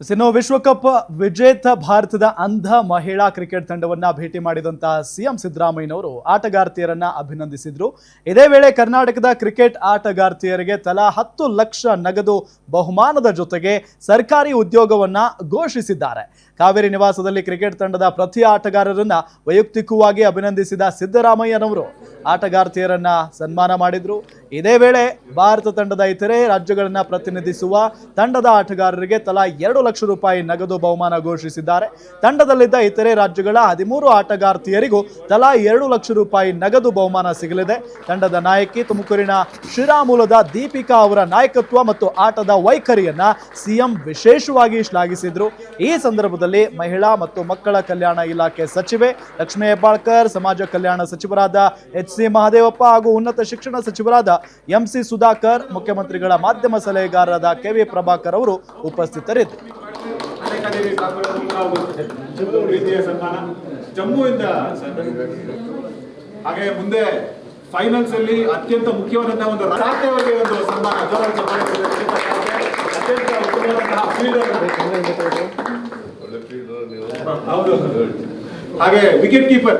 ಇನ್ನು ವಿಶ್ವಕಪ್ ವಿಜೇತ ಭಾರತದ ಅಂಧ ಮಹಿಳಾ ಕ್ರಿಕೆಟ್ ತಂಡವನ್ನ ಭೇಟಿ ಮಾಡಿದಂತಹ ಸಿಎಂ ಸಿದ್ದರಾಮಯ್ಯನವರು ಆಟಗಾರ್ತಿಯರನ್ನ ಅಭಿನಂದಿಸಿದ್ರು. ಇದೇ ವೇಳೆ ಕರ್ನಾಟಕದ ಕ್ರಿಕೆಟ್ ಆಟಗಾರ್ತಿಯರಿಗೆ ತಲಾ ಹತ್ತು ಲಕ್ಷ ನಗದು ಬಹುಮಾನದ ಜೊತೆಗೆ ಸರ್ಕಾರಿ ಉದ್ಯೋಗವನ್ನ ಘೋಷಿಸಿದ್ದಾರೆ. ಕಾವೇರಿ ನಿವಾಸದಲ್ಲಿ ಕ್ರಿಕೆಟ್ ತಂಡದ ಪ್ರತಿ ಆಟಗಾರರನ್ನ ವೈಯಕ್ತಿಕವಾಗಿ ಅಭಿನಂದಿಸಿದ ಸಿದ್ದರಾಮಯ್ಯನವರು ಆಟಗಾರ್ತಿಯರನ್ನ ಸನ್ಮಾನ ಮಾಡಿದ್ರು. ಇದೇ ವೇಳೆ ಭಾರತ ತಂಡದ ಇತರೆ ರಾಜ್ಯಗಳನ್ನ ಪ್ರತಿನಿಧಿಸುವ ತಂಡದ ಆಟಗಾರರಿಗೆ ತಲಾ ಎರಡು ಲಕ್ಷ ರೂಪಾಯಿ ನಗದು ಬಹುಮಾನ ಘೋಷಿಸಿದ್ದಾರೆ. ತಂಡದಲ್ಲಿದ್ದ ಇತರೆ ರಾಜ್ಯಗಳ ಹದಿಮೂರು ಆಟಗಾರ್ತಿಯರಿಗೂ ತಲಾ ಎರಡು ಲಕ್ಷ ರೂಪಾಯಿ ನಗದು ಬಹುಮಾನ ಸಿಗಲಿದೆ. ತಂಡದ ನಾಯಕಿ ತುಮಕೂರಿನ ಶಿರಾ ಮೂಲದ ದೀಪಿಕಾ ಅವರ ನಾಯಕತ್ವ ಮತ್ತು ಆಟದ ವೈಖರಿಯನ್ನ ಸಿಎಂ ವಿಶೇಷವಾಗಿ ಶ್ಲಾಘಿಸಿದ್ರು. ಈ ಸಂದರ್ಭದಲ್ಲಿ ಮಹಿಳಾ ಮತ್ತು ಮಕ್ಕಳ ಕಲ್ಯಾಣ ಇಲಾಖೆ ಸಚಿವೆ ಲಕ್ಷ್ಮೀ ಹೆಬ್ಬಾಳ್ಕರ್, ಸಮಾಜ ಕಲ್ಯಾಣ ಸಚಿವರಾದ ಎಚ್ ಸಿ ಮಹದೇವಪ್ಪ ಹಾಗೂ ಉನ್ನತ ಶಿಕ್ಷಣ ಸಚಿವರಾದ ಎಂ ಸಿ ಸುಧಾಕರ್, ಮುಖ್ಯಮಂತ್ರಿಗಳ ಮಾಧ್ಯಮ ಸಲಹೆಗಾರರಾದ ಕೆ ವಿ ಪ್ರಭಾಕರ್ ಅವರು ಉಪಸ್ಥಿತರಿದ್ದರು. ಹೋಗುತ್ತೆ. ಒಂದು ರೀತಿಯ ಸನ್ಮಾನ. ಜಮ್ಮುವಿಂದ ಹಾಗೆ ಮುಂದೆ ಫೈನಲ್ಸ್ ಅಲ್ಲಿ ಅತ್ಯಂತ ಮುಖ್ಯವಾದಂತಹ ಒಂದು ಸಾಧ್ಯವರಿಗೆ ಒಂದು ಸನ್ಮಾನ ಅತ್ಯಂತ ಉತ್ತಮವಾದಂತಹ ಫೀಲ್ಡರ್ ಹೌದು. ಹಾಗೆ ವಿಕೆಟ್ ಕೀಪರ್